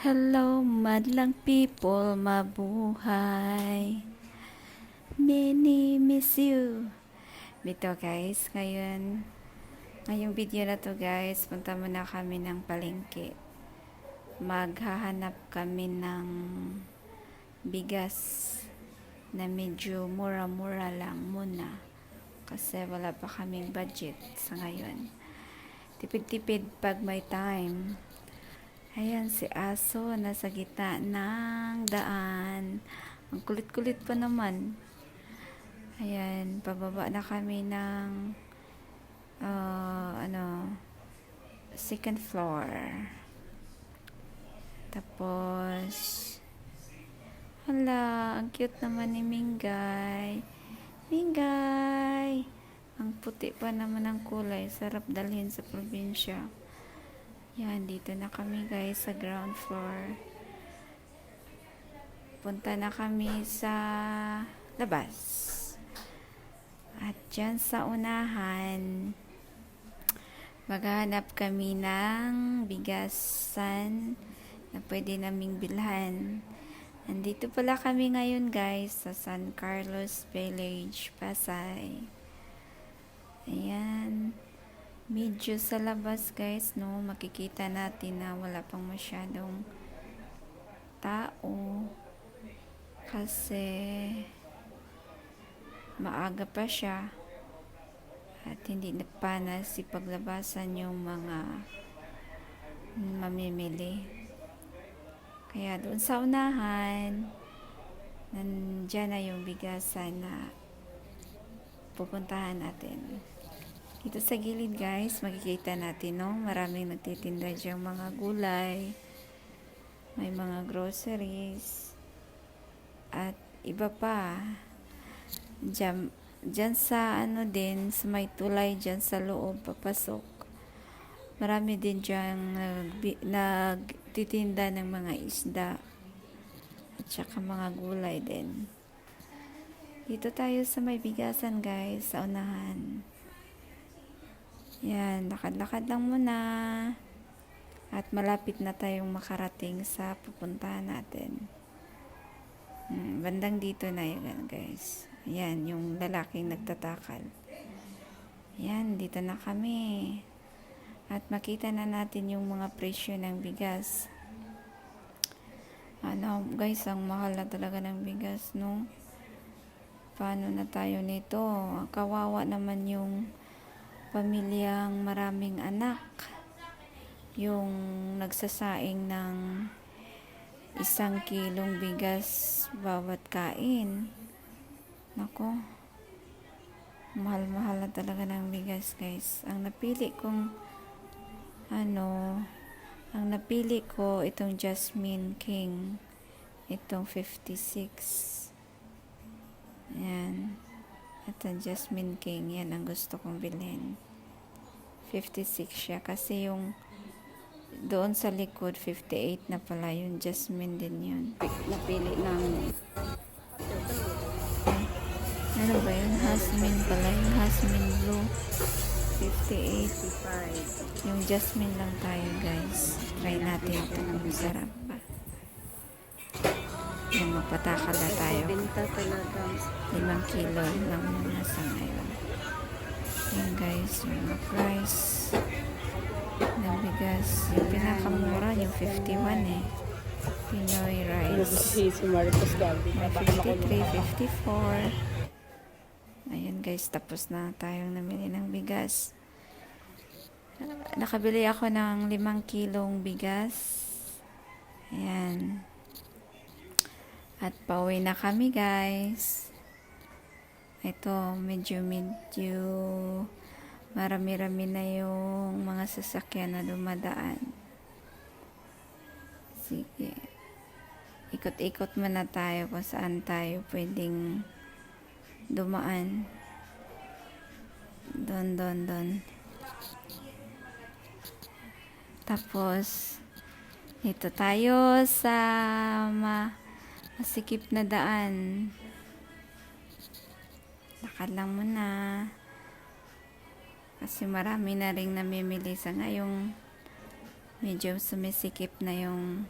Hello, madlang people, mabuhay. Many miss you. Bito guys, ngayon, ngayong video na to guys, punta muna kami ng palengke. Maghahanap kami ng bigas na medyo mura-mura lang muna. Kasi wala pa kaming budget sa ngayon. Tipid-tipid pag may time. Ayan, si Aso nasa gitna ng daan. Ang kulit-kulit pa naman. Ayan, pababa na kami ng uh, ano, second floor. Tapos, hala, ang cute naman ni Mingay. Mingay! Ang puti pa naman ang kulay. Sarap dalhin sa probinsya. Yan, dito na kami guys sa ground floor. Punta na kami sa labas. At dyan sa unahan, maghahanap kami ng bigasan na pwede naming bilhan. Nandito pala kami ngayon guys sa San Carlos Village, Pasay. Ayan. Medyo sa labas guys, no, makikita natin na wala pang masyadong tao. Kasi maaga pa siya. At hindi na pa si paglabasan yung mga mamimili. Kaya doon sa unahan, nandyan na yung bigasan na pupuntahan natin. Dito sa gilid guys, makikita natin no, maraming nagtitinda diyang mga gulay, may mga groceries, at iba pa. Diyan, diyan sa ano din, sa may tulay diyan sa loob, papasok. Marami din nag, nagtitinda ng mga isda at saka mga gulay din. Dito tayo sa may bigasan guys, sa unahan. Yan, lakad-lakad lang muna. At malapit na tayong makarating sa pupuntahan natin. Hmm, bandang dito na yun, guys. Yan, yung lalaking nagtatakal. Yan, dito na kami. At makita na natin yung mga presyo ng bigas. Ano, guys, ang mahal na talaga ng bigas, no? Paano na tayo nito? Kawawa naman yung pamilyang maraming anak yung nagsasaing ng isang kilong bigas bawat kain. Nako mahal-mahal na talaga ng bigas guys. Ang napili kong ano ang napili ko itong Jasmine King itong 56 yan ang Jasmine King, yan ang gusto kong bilhin. 56 siya kasi yung doon sa likod 58 na pala yung Jasmine din yun. Napili namin. Ano ba yun? Jasmine pala. Yung Jasmine blue. 58. Yung Jasmine lang tayo guys. Try natin ito kung sarap pa. Yung magpatakal na tayo. Limang kilo lang muna sa ngayon. Yan guys, yung mga price ng bigas. Yung pinakamura, yung 51 eh. Pinoy rice. Si Marcos Gabi. May 53, 54. Ayan guys, tapos na tayong namili ng bigas. Nakabili ako ng limang kilong bigas. Ayan. At pauwi na kami guys. Ito, medyo medyo marami-rami na yung mga sasakyan na dumadaan. Sige. Ikot-ikot muna tayo kung saan tayo pwedeng dumaan. Don, don, don. Tapos, ito tayo sa ma masikip na daan. Lakad lang muna. Kasi marami na rin namimili sa ngayong medyo sumisikip na yung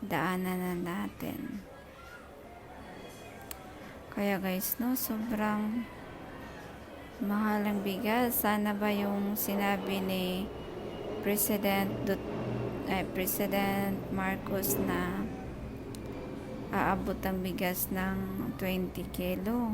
daanan na natin. Kaya guys, no, sobrang mahal ang bigas. Sana ba yung sinabi ni President Dut eh, President Marcos na aabot ang bigas ng 20 kilo.